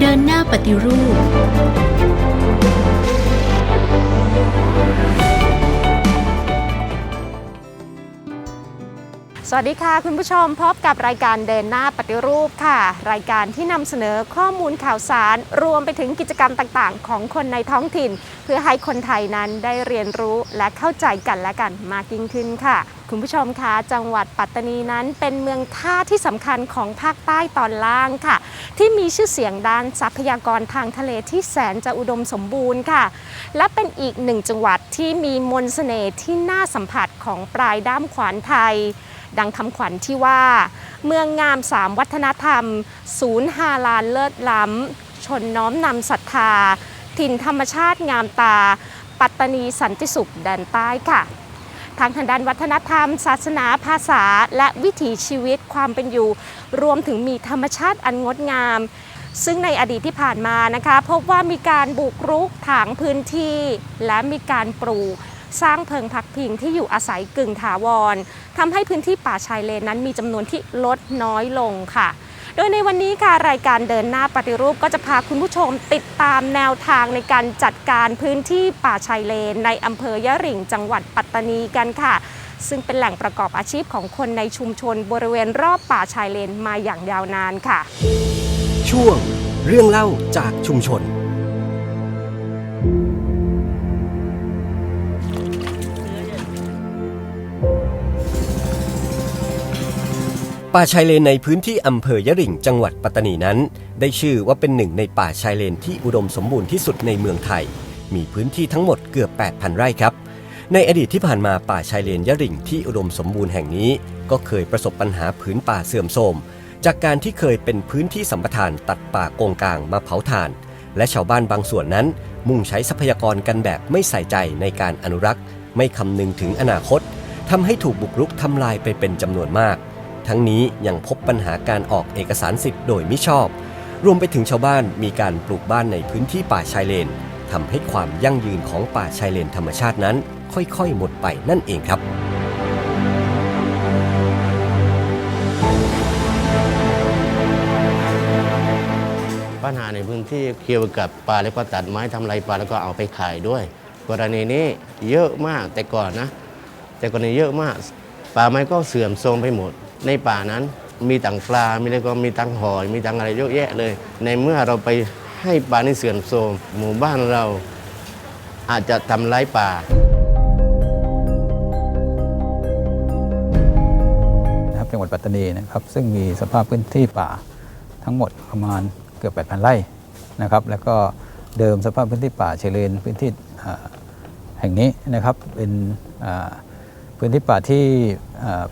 เดินหน้าปฏิรูป สวัสดีค่ะ คุณผู้ชมพบกับรายการเดินหน้าปฏิรูปค่ะ รายการที่นำเสนอข้อมูลข่าวสาร รวมไปถึงกิจกรรมต่างๆ ของคนในท้องถิ่น เพื่อให้คนไทยนั้นได้เรียนรู้และเข้าใจกันและกันมากยิ่งขึ้นค่ะ คุณผู้ชมคะจังหวัดปัตตานีนั้นเป็นเมืองท่าที่สำคัญของภาคใต้ตอนล่างค่ะ ที่มีชื่อเสียงด้านทรัพยากรทางทะเลที่แสนจะอุดมสมบูรณ์ค่ะ และเป็นอีกหนึ่งจังหวัดที่มีมนต์เสน่ห์ที่น่าสัมผัสของปลายด้ามขวานไทย ดังคำขวัญที่ว่า เมืองงามสามวัฒนธรรม ศูนย์ฮาลานเลิศล้ำ ชนน้อมนำศรัทธา ถิ่นธรรมชาติงามตา ปัตตานีสันติสุขแดนใต้ค่ะ ทางทางด้านวัฒนธรรม ศาสนาภาษา และวิถีชีวิตความเป็นอยู่ รวมถึงมีธรรมชาติอันงดงาม ซึ่งในอดีตที่ผ่านมานะคะ พบว่ามีการบุกรุกถางพื้นที่ และมีการปลูกสร้างเพิงพักพิงที่อยู่อาศัยกึ่งถาวรทำให้พื้นที่ป่าชายเลนนั้นมีจำนวนที่ลดน้อยลงค่ะ โดยในวันนี้ค่ะรายการเดินหน้าปฏิรูปก็จะพาคุณผู้ชมติดตามแนวทางในการจัดการพื้นที่ป่าชายเลน ในอำเภอยะหริ่งจังหวัดปัตตานีกันค่ะ ซึ่งเป็นแหล่งประกอบอาชีพของคนในชุมชนบริเวณรอบป่าชายเลนมาอย่างยาวนานค่ะ ช่วงเรื่องเล่าจากชุมชน ป่าชายเลนในพื้นที่อำเภอยะริ่งจังหวัดปัตตานีนั้น ได้ชื่อว่าเป็นหนึ่งในป่าชายเลนที่อุดมสมบูรณ์ที่สุดในเมืองไทย มีพื้นที่ทั้งหมดเกือบ 8,000 ไร่ครับ ในอดีตที่ผ่านมาป่าชายเลนยะริ่งที่อุดมสมบูรณ์แห่งนี้ ก็เคยประสบปัญหาผืนป่าเสื่อมโทรมจากการที่เคยเป็นพื้นที่สัมปทานตัดป่าโกงกลางมาเผาถ่าน และชาวบ้านบางส่วนนั้น มุ่งใช้ทรัพยากรกันแบบไม่ใส่ใจในการอนุรักษ์ ไม่คำนึงถึงอนาคตทำให้ถูกบุกรุกทำลายไปเป็นจำนวนมาก ทั้งนี้ยังพบปัญหาการออกเอกสารสิทธิ์โดยมิชอบ รวมไปถึงชาวบ้านมีการปลูกบ้านในพื้นที่ป่าชายเลนทำให้ความยั่งยืนของป่าชายเลนธรรมชาตินั้น ค่อยๆ หมดไปนั่นเองครับปัญหาในพื้นที่เกี่ยวกับป่าแล้วก็ตัดไม้ทำลายป่าแล้วก็เอาไปขายด้วย กรณีนี้เยอะมากแต่ก่อนนะ แต่กรณีเยอะมากป่าไม้ก็เสื่อมโทรมไปหมด ในป่านั้นมีตังปลา มีแล้วก็มีตังหอย มีตังอะไรเยอะแยะเลย ในเมื่อเราไปให้ป่านี้เสื่อมโทรมหมู่บ้านเราอาจจะทำร้ายป่านะครับจังหวัดปัตตานีนะครับซึ่งมีสภาพพื้นที่ป่าทั้งหมดประมาณเกือบ 8,000 ไร่นะครับแล้วก็เดิมสภาพพื้นที่ป่าเชายเลนพื้นที่แห่งนี้นะครับเป็นพื้นที่ป่าที่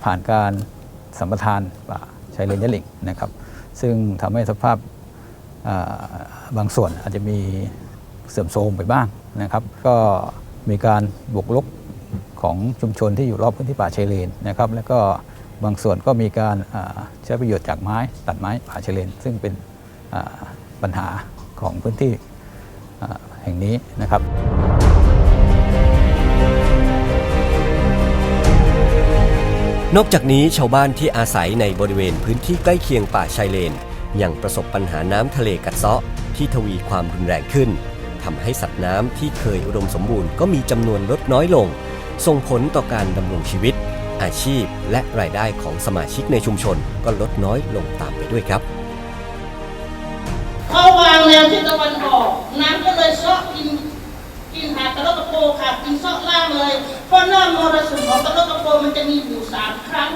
ผ่านการ สัมปทานป่าชายเลนยะหลิงนะครับ ซึ่งทำให้สภาพบางส่วนอาจจะมีเสื่อมโทรมไปบ้างนะครับ ก็มีการบุกรุกของชุมชนที่อยู่รอบพื้นที่ป่าชายเลนนะครับ แล้วก็บางส่วนก็มีการใช้ประโยชน์จากไม้ตัดไม้ป่าชายเลน ซึ่งเป็นปัญหาของพื้นที่แห่งนี้นะครับ นอกจากนี้ชาวบ้านที่อาศัยในบริเวณพื้นที่ใกล้เคียงป่าชายเลน ยังประสบปัญหาน้ำทะเลกัดเซาะที่ทวีความรุนแรงขึ้นทำให้สัตว์น้ำที่เคยอุดมสมบูรณ์ก็มีจำนวนลดน้อยลง ส่งผลต่อการดำรงชีวิต อาชีพและรายได้ของสมาชิกในชุมชนก็ลดน้อยลงตามไปด้วยครับเขาวางแนวทิศตะวันออกน้ำก็เลยเซาะกินกินหาดกระลกกระโปค่ะกินเซาะล่างเลย ราะหน้ามรสุมของกระโลกกระโปมันจะมีอยู่สามครั้ง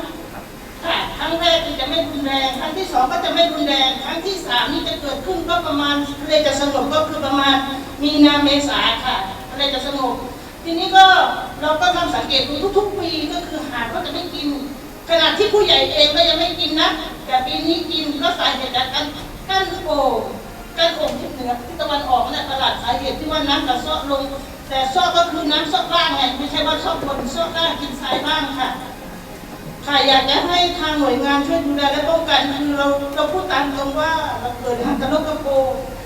ค่ะครั้งแรกนี่จะไม่รุนแรง ครั้งที่สองก็จะไม่รุนแรง ครั้งที่สามนี่จะเกิดขึ้นก็ประมาณทะเลจะสงบก็คือประมาณมีนาเมษาค่ะทะเลจะสงบทีนี้ก็เราก็ทำสังเกตดูทุกๆปีก็คือหาดก็จะไม่กิน ขนาดที่ผู้ใหญ่เองก็ยังไม่กินนะ แต่ปีนี้กินก็สาเหตุจากการกั้นโอ่งกั้นโอ่งที่เหนือที่ตะวันออกนั่นแหละตลาดสาเหตุที่ว่าน้ำกระเซาะลง แต่ซาะก็คือน้ำซาะล่างไงไม่ใช่ว่าซาะบนซาะล่างกินทรายบ้างค่ะ ค่ะอยากจะให้ทางหน่วยงานช่วยดูแลและป้องกันคือเราเราพูดตามตรงว่าเราเกิดหันตะโลกกระโป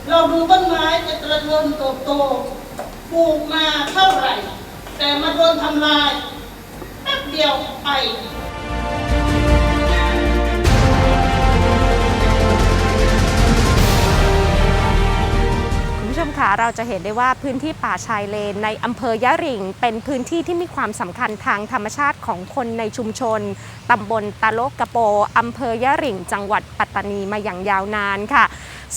เราดูต้นไม้จะเจริญเติบโตปลูกมาเท่าไหร่ แต่มาโดนทำลายแป๊บเดียวไป มค่ะเราจะเห็นได้ว่าพื้นที่ป่าชายเลนในอำเภอยะริง เป็นพื้นที่ที่มีความสำคัญทางธรรมชาติของคนในชุมชนตำบลตะโลกกะโปอำเภอยะริง จังหวัดปัตตานีมาอย่างยาวนานค่ะ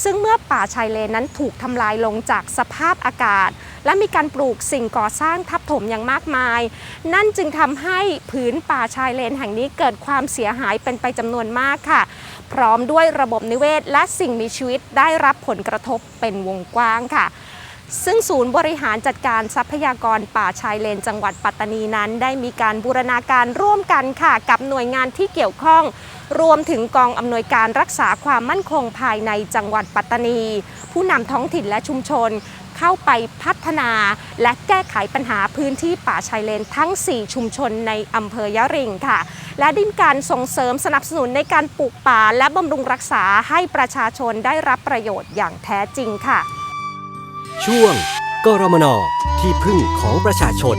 ซึ่งเมื่อป่าชายเลนนั้นถูกทำลายลงจากสภาพอากาศ และมีการปลูกสิ่งก่อสร้างทับถมอย่างมากมาย นั่นจึงทำให้ผืนป่าชายเลนแห่งนี้เกิดความเสียหายเป็นไปจำนวนมากค่ะ พร้อมด้วยระบบนิเวศ และสิ่งมีชีวิตได้รับผลกระทบเป็นวงกว้างค่ะ ซึ่งศูนย์บริหารจัดการทรัพยากรป่าชายเลนจังหวัดปัตตานีนั้น ได้มีการบูรณาการร่วมกันค่ะ กับหน่วยงานที่เกี่ยวข้องรวมถึงกองอำนวยการรักษาความมั่นคงภายในจังหวัดปัตตานี ผู้นำท้องถิ่นและชุมชน เข้าไปพัฒนา และแก้ไขปัญหาพื้นที่ป่าชายเลนทั้ง 4 ชุมชนในอำเภอยะริงค่ะ และได้มีการส่งเสริมสนับสนุนในการปลูกป่า และบำรุงรักษาให้ประชาชนได้รับประโยชน์อย่างแท้จริงค่ะ ช่วงกรมนที่พึ่งของประชาชน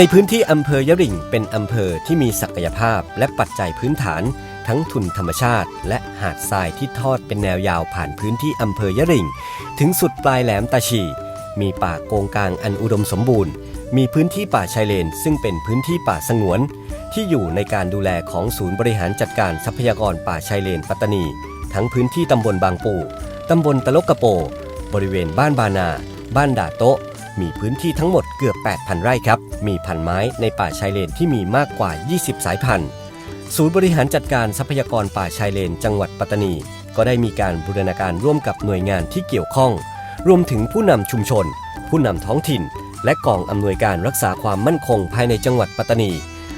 ในพื้นที่อำเภอยะริ่งเป็นอำเภอที่มีศักยภาพและปัจจัยพื้นฐาน ทั้งทุนธรรมชาติ และหาดทรายที่ทอดเป็นแนวยาวผ่านพื้นที่อำเภอยะริ่งถึงสุดปลายแหลมตาชี มีป่าโกงกลางอันอุดมสมบูรณ์ มีพื้นที่ป่าชายเลน ซึ่งเป็นพื้นที่ป่าสงวน ที่อยู่ในการดูแลของศูนย์บริหารจัดการทรัพยากรป่าชายเลนปัตตานี ทั้งพื้นที่ตำบลบางปูตำบลตะลกกระโป บริเวณบ้านบานา บ้านด่าโต๊ะ มีพื้นที่ทั้งหมดเกือบ 8,000 ไร่ครับ มีพันไม้ในป่าชายเลนที่มีมากกว่า 20 สายพันธุ์ ศูนย์บริหารจัดการทรัพยากรป่าชายเลน จังหวัดปัตตานี ก็ได้มีการบูรณาการร่วมกับหน่วยงานที่เกี่ยวข้อง รวมถึงผู้นำชุมชน ผู้นำท้องถิ่น และกองอำนวยการรักษาความมั่นคงภายในจังหวัดปัตตานี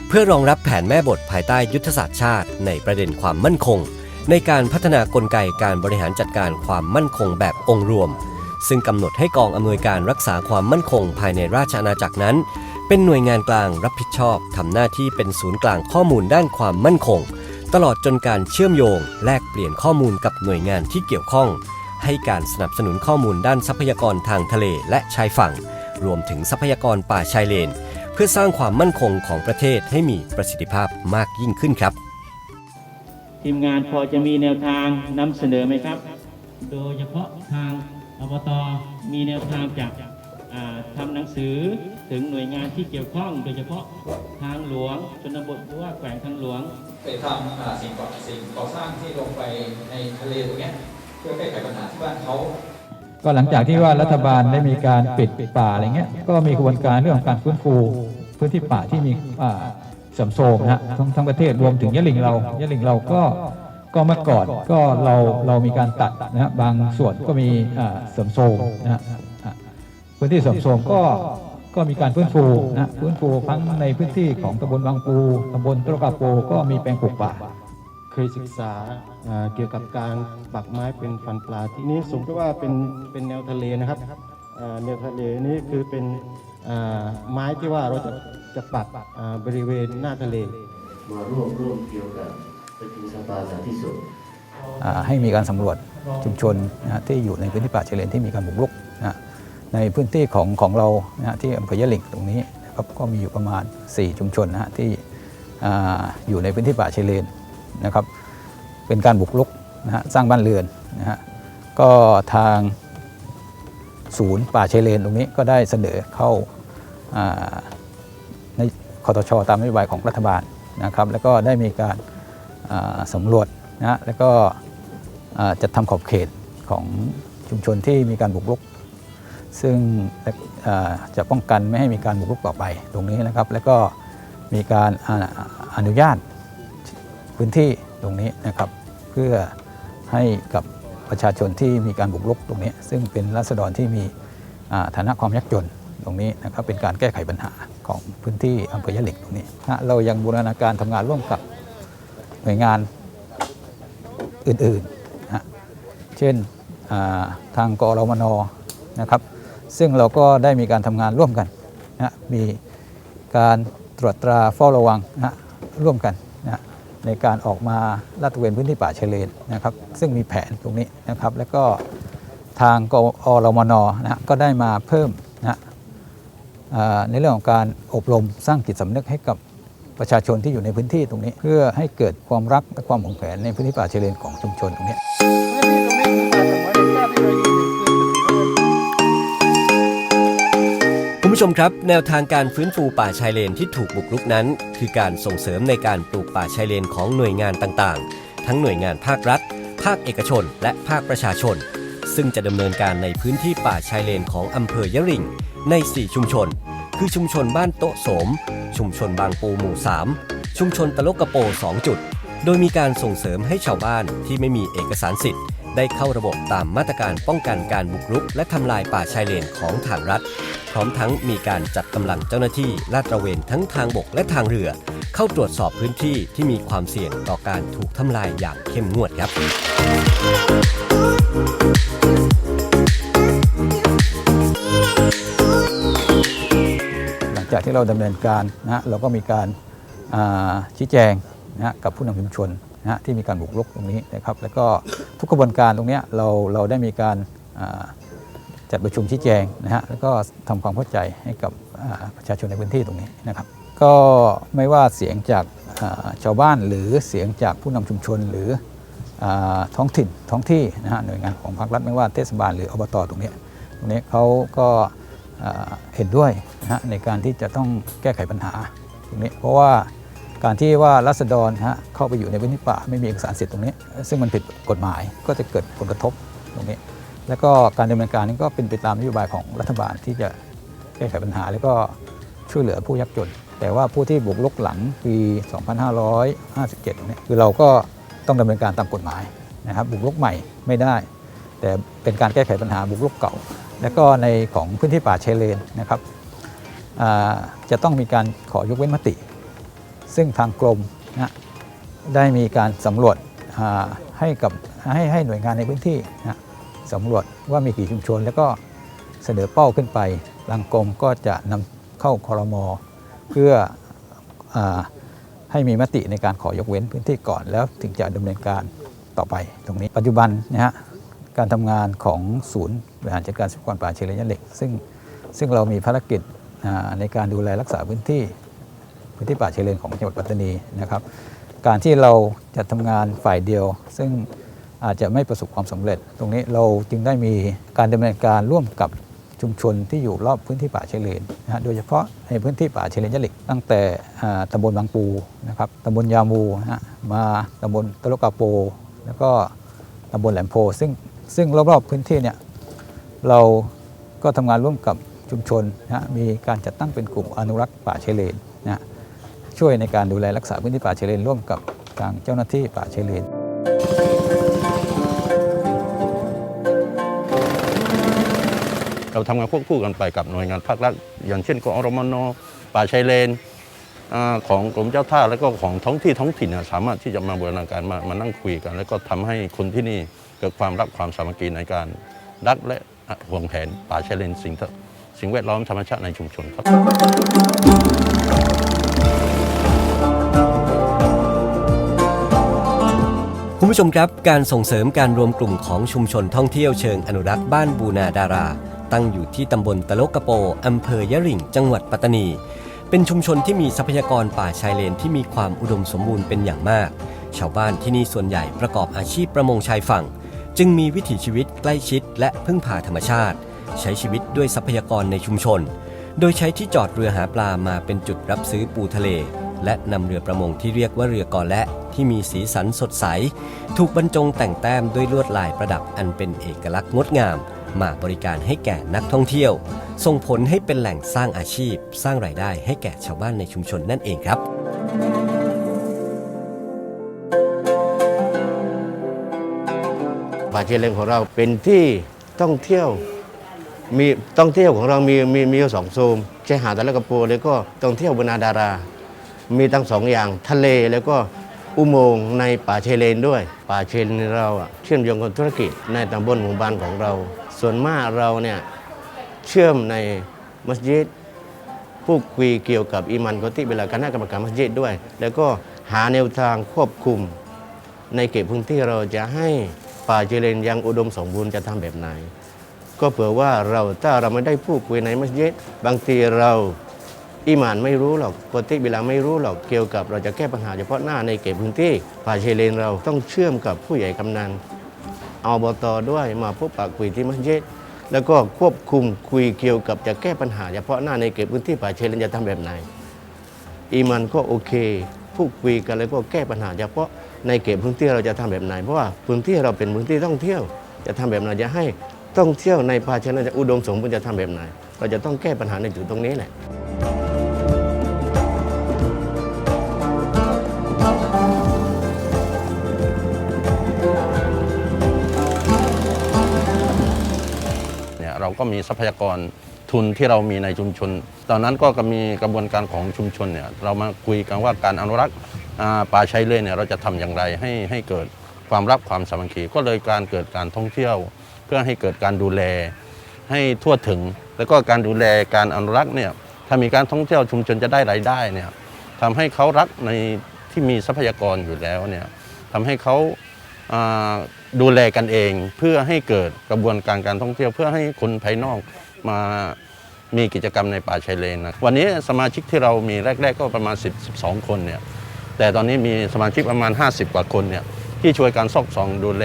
เพื่อรองรับแผนแม่บทภายใต้ยุทธศาสตร์ชาติ ในประเด็นความมั่นคง ในการพัฒนากลไกการบริหารจัดการความมั่นคงแบบองค์รวม ซึ่งกำหนดให้กองอำนวยการรักษาความมั่นคงภายในราชอาณาจักรนั้น เป็นหน่วยงานกลางรับผิดชอบทำหน้าที่เป็นศูนย์กลางข้อมูลด้านความมั่นคง ตลอดจนการเชื่อมโยง แลกเปลี่ยนข้อมูลกับหน่วยงานที่เกี่ยวข้อง ให้การสนับสนุนข้อมูลด้านทรัพยากรทางทะเลและชายฝั่ง รวมถึงทรัพยากรป่าชายเลน เพื่อสร้างความมั่นคงของประเทศให้มีประสิทธิภาพมากยิ่งขึ้นครับทีมงานพอจะมีแนวทางนำเสนอไหมครับ โดยเฉพาะทาง อบตมีแนวทางจากอ่าทำหนังสือถึงหน่วยงานที่เกี่ยวข้อง โดยเฉพาะทางหลวงชนบทหรือว่าแขวงทางหลวง ไปทำอ่าสิ่งก่อสิ่งก่อสร้างที่ลงไปในทะเลตรงเนี้ยเพื่อแก้ไขปัญหาที่บ้านเขาก็หลังจากที่ว่ารัฐบาลได้มีการปิดป่าอะไรเงี้ยก็มีกระบวนการเรื่องของการฟื้นฟูพื้นที่ป่าที่มีอ่าเสื่อมโทรมนะฮะทั้งทั้งประเทศรวมถึงยะหลิงเรายะหลิงเราก็ ก็เมื่อก่อนก็เราเรามีการตัดนะฮะบางส่วนก็มีเสื่อมโทรมนะฮะพื้นที่เสื่อมโทรมก็ก็มีการฟื้นฟูนะฮะฟื้นฟูทั้งในพื้นที่ของตำบลบางปูตำบลตรกาโปก็มีแปลงปลูกป่า เคยศึกษาเกี่ยวกับการปักไม้เป็นฟันปลาที่นี้สมมติว่าเป็นเป็นแนวทะเลนะครับแนวทะเลนี้คือเป็นไม้ที่ว่าเราจะจะปักบริเวณหน้าทะเลมาร่วมร่วมเกี่ยวกับ ให้มีการสำรวจชุมชนนะที่อยู่ในพื้นที่ป่าชายเลนที่มีการบุกรุกนะในพื้นที่ของของเรานะที่อำเภอยะหลิงตรงนี้นะครับก็มีอยู่ประมาณ 4 ชุมชนนะฮะที่อยู่ในพื้นที่ป่าชายเลนนะครับ เป็นการบุกรุกนะฮะสร้างบ้านเรือนนะฮะก็ทางศูนย์ป่าชายเลนตรงนี้ก็ได้เสนอเข้าในคอตชอตามนโยบายของรัฐบาลนะครับ แล้วก็ได้มีการ สำรวจนะแล้วก็จัดทำขอบเขตของชุมชนที่มีการบุกรุก ซึ่งจะป้องกันไม่ให้มีการบุกรุกต่อไปตรงนี้นะครับ แล้วก็มีการออนุญาตพื้นที่ตรงนี้นะครับ เพื่อให้กับประชาชนที่มีการบุกรุกตรงนี้ ซึ่งเป็นรัษฎรที่มีฐานะความยากจนตรงนี้นะครับเป็นการแก้ไขปัญหาของพื้นที่อำเภอยะหลิงตรงนี้ เรายังบูรณาการทำงานร่วมกับ หน่วยงานอื่นๆนะเช่นาทางกอรมนนะครับซึ่งเราก็ได้มีการทำงานร่วมกันนะมีการตรวจตราเฝ้าระวังนะร่วมกันนะในการออกมาลาดตระเวนพื้นที่ป่าชายเลนนะครับ ซึ่งมีแผนตรงนี้นะครับ แล้วก็ทางกอรมนนะก็ได้มาเพิ่มนะในเรื่องของการอบรมสร้างจิตสำนึกให้กับ ประชาชนที่อยู่ในพื้นที่ตรงนี้ เพื่อให้เกิดความรักและความหวงแหนในพื้นที่ป่าชายเลนของชุมชนตรงนี้คุณผู้ชมครับ แนวทางการฟื้นฟูป่าชายเลนที่ถูกบุกรุกนั้น คือการส่งเสริมในการปลูกป่าชายเลนของหน่วยงานต่างๆ ทั้งหน่วยงานภาครัฐ ภาคเอกชน และภาคประชาชน ซึ่งจะดำเนินการในพื้นที่ป่าชายเลนของอำเภอยะริงใน 4 ชุมชน คือชุมชนบ้านโต๊ะโสม ชุมชนบางปูหมู่ 3 ชุมชนตะลกกระโป 2 จุด โดยมีการส่งเสริมให้ชาวบ้านที่ไม่มีเอกสารสิทธิ์ ได้เข้าระบบตามมาตรการป้องกันการบุกรุก และทำลายป่าชายเลนของทางรัฐ พร้อมทั้งมีการจัดกำลังเจ้าหน้าที่ลาดตระเวนทั้งทางบกและทางเรือ เข้าตรวจสอบพื้นที่ที่มีความเสี่ยงต่อการถูกทำลายอย่างเข้มงวดครับ จากที่เราดำเนินการนะเราก็มีการาชี้แจงนะกับผู้นำชุมชนนะที่มีการบุกรุกตรงนี้นะครับ แล้วก็ทุกกระบวนการตรงนี้เราเราได้มีการาจัดประชุมชี้แจงนะฮะแล้วก็ทำความเข้าใจให้กับประชาชนในพื้นที่ตรงนี้นะครับ ก็ไม่ว่าเสียงจากาชาวบ้านหรือเสียงจากผู้นำชุมชนหรือท้องถิ่นท้องที่นะฮะหน่วยงานของภาครัฐไม่ว่าเทศบาลหรืออบตตรงนี้ตรงนี้เขาก็ เห็นด้วยนะฮะในการที่จะต้องแก้ไขปัญหาตรงนี้เพราะว่าการที่ว่ารัษฎรฮะเข้าไปอยู่ในพื้นที่ป่าไม่มีเอกสารสิทธิ์ตรงนี้ ซึ่งมันผิดกฎหมายก็จะเกิดผลกระทบตรงนี้ แล้วก็การดำเนินการนี้ก็เป็นไปตามนโยบายของรัฐบาลที่จะแก้ไขปัญหา แล้วก็ช่วยเหลือผู้ยากจน แต่ว่าผู้ที่บุกรุกหลังปี 2557ตรงนี้คือเราก็ต้องดำเนินการตามกฎหมายนะครับบุกรุกใหม่ไม่ได้ แต่เป็นการแก้ไขปัญหาบุกรุกเก่า และก็ในของพื้นที่ป่าชายเลนนะครับจะต้องมีการขอยกเว้นมติ ซึ่งทางกรมนะได้มีการสำรวจให้กับให้ให้หน่วยงานในพื้นที่นะสำรวจว่ามีกี่ชุมชน แล้วก็เสนอเป้าขึ้นไปทางกรมก็จะนำเข้าคอรมอเพื่ออให้มีมติในการขอยกเว้นพื้นที่ก่อนแล้วถึงจะดำเนินการต่อไปตรงนี้ปัจจุบันนะฮะ การทำงานของศูนย์บริหารจัดการทรัพยากรป่าเชลยะเหล็ก ซึ่งซึ่งเรามีภารกิจในการดูแลรักษาพื้นที่พื้นที่ป่าเชลเลนของจังหวัดปัตตานีนะครับการที่เราจะทำงานฝ่ายเดียว ซึ่งอาจจะไม่ประสบความสำเร็จ ตรงนี้เราจึงได้มีการดำเนินการร่วมกับชุมชนที่อยู่รอบพื้นที่ป่าเชลเลนนะฮะโดยเฉพาะในพื้นที่ป่าเชลเลนยะเหล็กตั้งแต่อ่าตำบลบางปูนะครับตำบลยามูนะฮะมาตำบลตะลกกาโป แล้วก็ตำบลแหลมโพ ซึ่ง ซึ่งรอบๆพื้นที่เนี่ยเราก็ทำงานร่วมกับชุมชนนะมีการจัดตั้งเป็นกลุ่มอนุรักษ์ป่าชายเลนนะช่วยในการดูแลรักษาพื้นที่ป่าชายเลนร่วมกับทางเจ้าหน้าที่ป่าชายเลนเราทำงานควบคู่กันไปกับหน่วยงานภาครัฐอย่างเช่นกอรมนป่าชายเลนอของกรมเจ้าท่าแล้วก็ของท้องที่ท้องถิ่นสามารถที่จะมาบูรณาการมามานั่งคุยกัน แล้วก็ทำให้คนที่นี่ เกิดความรักความสามัคคีในการรักและห่วงแหนป่าชายเลนสิ่งสิ่งแวดล้อมธรรมชาติในชุมชนครับคุณผู้ชมครับการส่งเสริมการรวมกลุ่มของชุมชนท่องเที่ยวเชิงอนุรักษ์บ้านบูนาดารา ตั้งอยู่ที่ตำบลตะลกกะโปอำเภอยะริ่งจังหวัดปัตตานี เป็นชุมชนที่มีทรัพยากรป่าชายเลนที่มีความอุดมสมบูรณ์เป็นอย่างมาก ชาวบ้านที่นี่ส่วนใหญ่ประกอบอาชีพประมงชายฝั่ง จึงมีวิถีชีวิตใกล้ชิดและพึ่งพาธรรมชาติ ใช้ชีวิตด้วยทรัพยากรในชุมชน โดยใช้ที่จอดเรือหาปลามาเป็นจุดรับซื้อปูทะเล และนำเรือประมงที่เรียกว่าเรือกอและที่มีสีสันสดใส ถูกบรรจงแต่งแต้มด้วยลวดลายประดับอันเป็นเอกลักษณ์งดงาม มาบริการให้แก่นักท่องเที่ยว ส่งผลให้เป็นแหล่งสร้างอาชีพ สร้างรายได้ให้แก่ชาวบ้านในชุมชนนั่นเองครับ ป่าชายเลนของเราเป็นที่ต้องเที่ยวมีต้องเที่ยวของเรามีมีมีอยู่สองโซนชายหาดตะละกะโปแล้วก็ต้องเที่ยวบนาดารา มีทั้งสองอย่างทะเลแล้วก็อุโมงค์ในป่าชายเลนด้วย ป่าชายเลนเราเชื่อมโยงกับธุรกิจในตำบลหมู่บ้านของเรา ส่วนมากเราเนี่ยเชื่อมในมัสยิดพูดคุยเกี่ยวกับอิมันกติเวลาคณะกรรมการมัสยิดด้วย แล้วก็หาแนวทางควบคุมในเขตพื้นที่เราจะให้ ป่าเจริญยังอุดมสมบูรณ์จะทำแบบไหน ก็เผื่อว่าเราถ้าเราไม่ได้พูดคุยในมัสยิดบางทีเราอิหมานไม่รู้หรอกกติเวลาไม่รู้หรอกเกี่ยวกับเราจะแก้ปัญหาเฉพาะหน้าในเขตพื้นที่ป่าเชเลนเราต้องเชื่อมกับผู้ใหญ่กำนันเอาบตด้วยมาพบปะคุยที่มัสยิดแล้วก็ควบคุมคุยเกี่ยวกับจะแก้ปัญหาเฉพาะหน้าในเขตพื้นที่ป่าเชเลนจะทำแบบไหนอีมันก็โอเค พูดคุยกันแล้วก็แก้ปัญหาเฉพาะ ในเขตพื้นที่เราจะทำแบบไหน เพราะว่าพื้นที่เราเป็นพื้นที่ท่องเที่ยว จะทำแบบไหนจะให้ท่องเที่ยวในภาชนะจะอุดมสมบูรณ์จะทำแบบไหน เราจะต้องแก้ปัญหาในจุดตรงนี้แหละเนี่ยเราก็มีทรัพยากรทุนที่เรามีในชุมชน ตอนนั้นก็มีกระบวนการของชุมชนเนี่ยเรามาคุยกันว่าการอนุรักษ์ ป่าชายเลนเนี่ยเราจะทำอย่างไรให้ให้เกิดความรักความสามัคคีก็เลยการเกิดการท่องเที่ยว เพื่อให้เกิดการดูแล ให้ทั่วถึง แล้วก็การดูแลการอนุรักษ์เนี่ยถ้ามีการท่องเที่ยวชุมชนจะได้รายได้เนี่ยทำให้เขารักในที่มีทรัพยากรอยู่แล้วเนี่ยทำให้เขาาดูแลกันเอง เพื่อให้เกิดกระบวนการการท่องเที่ยวเพื่อให้คนภายนอกมามีกิจกรรมในป่าชายเลนนะวันนี้สมาชิกที่เรามีแรก ๆ ก็ประมาณ 10 12 คนเนี่ย แต่ตอนนี้มีสมาชิกประมาณ 50 กว่าคนเนี่ยที่ช่วยการซอกซองดูแล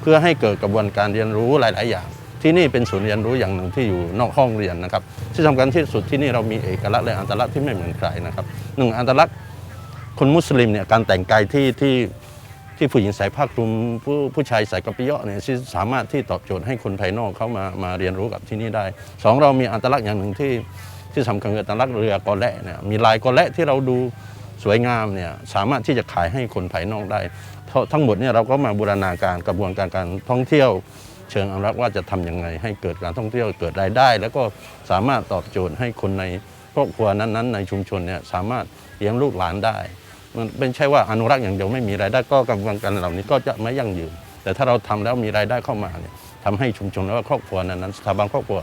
เพื่อให้เกิดกระบวนการเรียนรู้หลาย ๆ อย่าง ที่นี่เป็นศูนย์เรียนรู้อย่างหนึ่งที่อยู่นอกห้องเรียนนะครับที่สำคัญที่สุดที่นี่เรามีเอกลักษณ์และอัตลักษณ์ที่ไม่เหมือนใครนะครับหนึ่งอัตลักษณ์คนมุสลิมเนี่ยการแต่งกายที่ที่ที่ผู้หญิงใส่ผ้าคลุมผู้ผู้ชายใส่กระปิยะเนี่ยที่สามารถที่ตอบโจทย์ให้คนภายนอกเขามามาเรียนรู้กับที่นี่ได้สองเรามีอัตลักษณ์อย่างหนึ่งที่ที่สำคัญคืออัตลักษณ์เรือกอแระเนี่ยมีลายกอแระที่เราดู สวยงามเนี่ยสามารถที่จะขายให้คนภายนอกได้ ทั้งหมดเนี่ยเราก็มาบูรณาการกระบวนการการท่องเที่ยว เชิงอนุรักษ์ว่าจะทำยังไงให้เกิดการท่องเที่ยวเกิดรายได้ แล้วก็สามารถตอบโจทย์ให้คนในครอบครัวนั้นๆ ในชุมชนเนี่ยสามารถเลี้ยงลูกหลานได้ มันเป็นใช่ว่าอนุรักษ์อย่างเดียวไม่มีรายได้ก็กระบวนการเหล่านี้ก็จะไม่ยั่งยืนแต่ถ้าเราทำแล้วมีรายได้เข้ามาเนี่ยทำให้ชุมชนและว่าครอบครัวนั้นๆสถาบันครอบครัว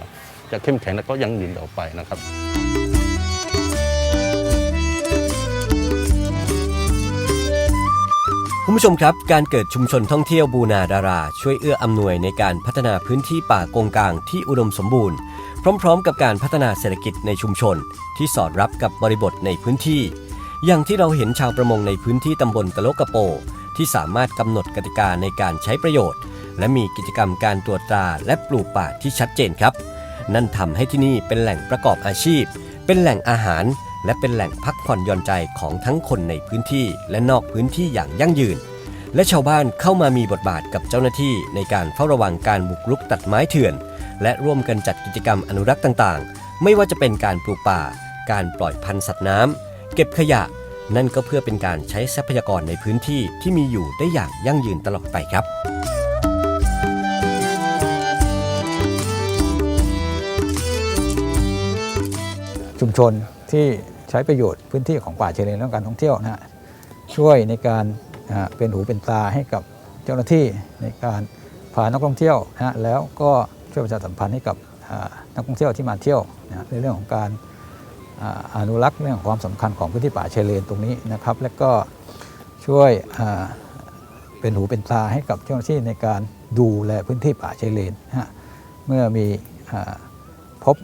จะเข้มแข็งและก็ยั่งยืนต่อไปนะครับ คุณผู้ชมครับ การเกิดชุมชนท่องเที่ยวบูนาดารา ช่วยเอื้ออำนวยในการพัฒนาพื้นที่ป่ากงกลางที่อุดมสมบูรณ์ พร้อม ๆ กับการพัฒนาเศรษฐกิจในชุมชน ที่สอดรับกับบริบทในพื้นที่ อย่างที่เราเห็นชาวประมงในพื้นที่ตำบลตะโลกะโป ที่สามารถกำหนดกติกาในการใช้ประโยชน์ และมีกิจกรรมการตรวจตราและปลูกป่าที่ชัดเจนครับ นั่นทำให้ที่นี่เป็นแหล่งประกอบอาชีพ เป็นแหล่งอาหาร และเป็นแหล่งพักผ่อนหย่อนใจของทั้งคนในพื้นที่และนอกพื้นที่อย่างยั่งยืน และชาวบ้านเข้ามามีบทบาทกับเจ้าหน้าที่ในการเฝ้าระวังการบุกรุกตัดไม้เถื่อน และร่วมกันจัดกิจกรรมอนุรักษ์ต่างๆ ไม่ว่าจะเป็นการปลูกป่า การปล่อยพันธุ์สัตว์น้ำเก็บขยะ นั่นก็เพื่อเป็นการใช้ทรัพยากรในพื้นที่ที่มีอยู่ได้อย่างยั่งยืนตลอดไปครับชุมชนที่ ใช้ประโยชน์พื้นที่ของป่าชายเลนและการท่องเที่ยวนะฮะช่วยในการเป็นหูเป็นตาให้กับเจ้าหน้าที่ในการพานักท่องเที่ยวนะฮะแล้วก็ช่วยประชาสัมพันธ์ให้กับนักท่องเที่ยวที่มาเที่ยวนะในเรื่องของการอนุรักษ์เรื่องของความสำคัญของพื้นที่ป่าชายเลนตรงนี้นะครับ และก็ช่วยเป็นหูเป็นตาให้กับเจ้าหน้าที่ในการดูแลพื้นที่ป่าชายเลนนะฮะเมื่อมีอพบ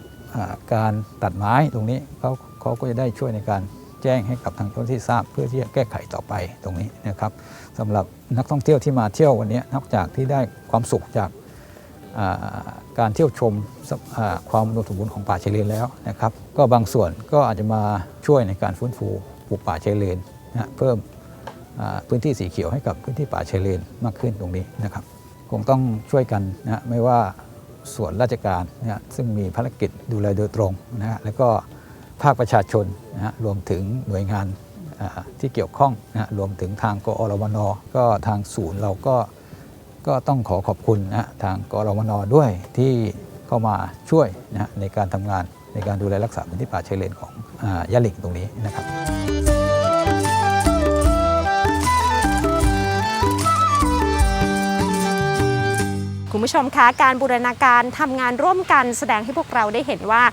การตัดไม้ตรงนี้เขา เขาก็จะได้ช่วยในการแจ้งให้กับทางเจ้าหน้าที่ทราบ เพื่อที่จะแก้ไขต่อไปตรงนี้นะครับสำหรับนักท่องเที่ยวที่มาเที่ยววันนี้นอกจากที่ได้ความสุขจากการเที่ยวชมความอุดมสมบูรณ์ของป่าชายเลนแล้วนะครับ ก็บางส่วนก็อาจจะมาช่วยในการฟื้นฟูปลูกป่าชายเลนนะเพิ่มพื้นที่สีเขียวให้กับพื้นที่ป่าชายเลนมากขึ้นตรงนี้นะครับ คงต้องช่วยกันนะไม่ว่าส่วนราชการนะซึ่งมีภารกิจดูแลโดยตรงนะแล้วก็ ภาคประชาชนนะฮะรวมถึงหน่วยงานที่เกี่ยวข้องนะฮะรวมถึงทางกอรมนก็ทางศูนย์เราก็ก็ต้องขอขอบคุณนะฮะทางกอรมนด้วยที่เข้ามาช่วยนะฮะในการทำงานในการดูแลรักษาพื้นที่ป่าชายเลนของอายะหลิงตรงนี้นะครับ คุณผู้ชมคะการบูรณาการทำงานร่วมกันแสดงให้พวกเราได้เห็นว่า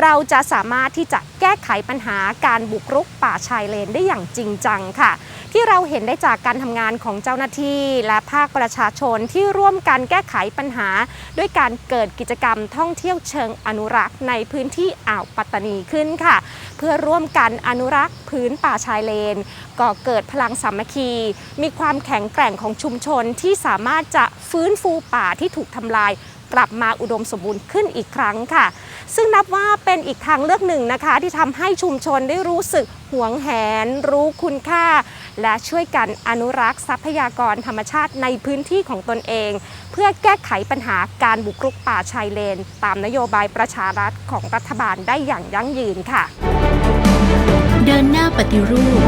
เราจะสามารถที่จะแก้ไขปัญหาการบุกรุกป่าชายเลนได้อย่างจริงจังค่ะ ที่เราเห็นได้จากการทำงานของเจ้าหน้าที่ และภาคประชาชนที่ร่วมกันแก้ไขปัญหา ด้วยการเกิดกิจกรรมท่องเที่ยวเชิงอนุรักษ์ในพื้นที่อ่าวปัตตานีขึ้นค่ะ เพื่อร่วมกันอนุรักษ์พื้นป่าชายเลนก่อเกิดพลังสามัคคี มีความแข็งแกร่งของชุมชนที่สามารถจะฟื้นฟูป่าที่ถูกทำลาย กลับมาอุดมสมบูรณ์ขึ้นอีกครั้งค่ะ ซึ่งนับว่าเป็นอีกทางเลือกหนึ่งนะคะ ที่ทำให้ชุมชนได้รู้สึกหวงแหน รู้คุณค่า และช่วยกันอนุรักษ์ทรัพยากรธรรมชาติในพื้นที่ของตนเอง เพื่อแก้ไขปัญหาการบุกรุกป่าชายเลน ตามนโยบายประชารัฐของรัฐบาลได้อย่างยั่งยืนค่ะ เดินหน้าปฏิรูป